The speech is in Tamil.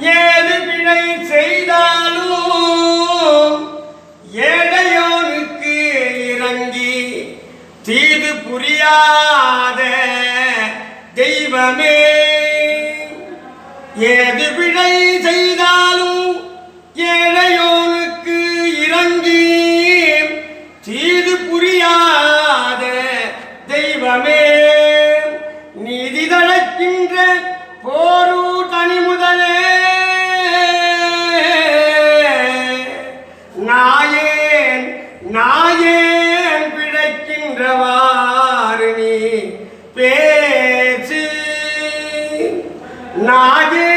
ஏது வினை செய்தாலும் ஏழையோனுக்கு இறங்கி தீது புரியாத தெய்வமே. ஏது வினை செய்தாலும் ஏழையோனுக்கு இறங்கி தீது புரியாத தெய்வமே. না আগে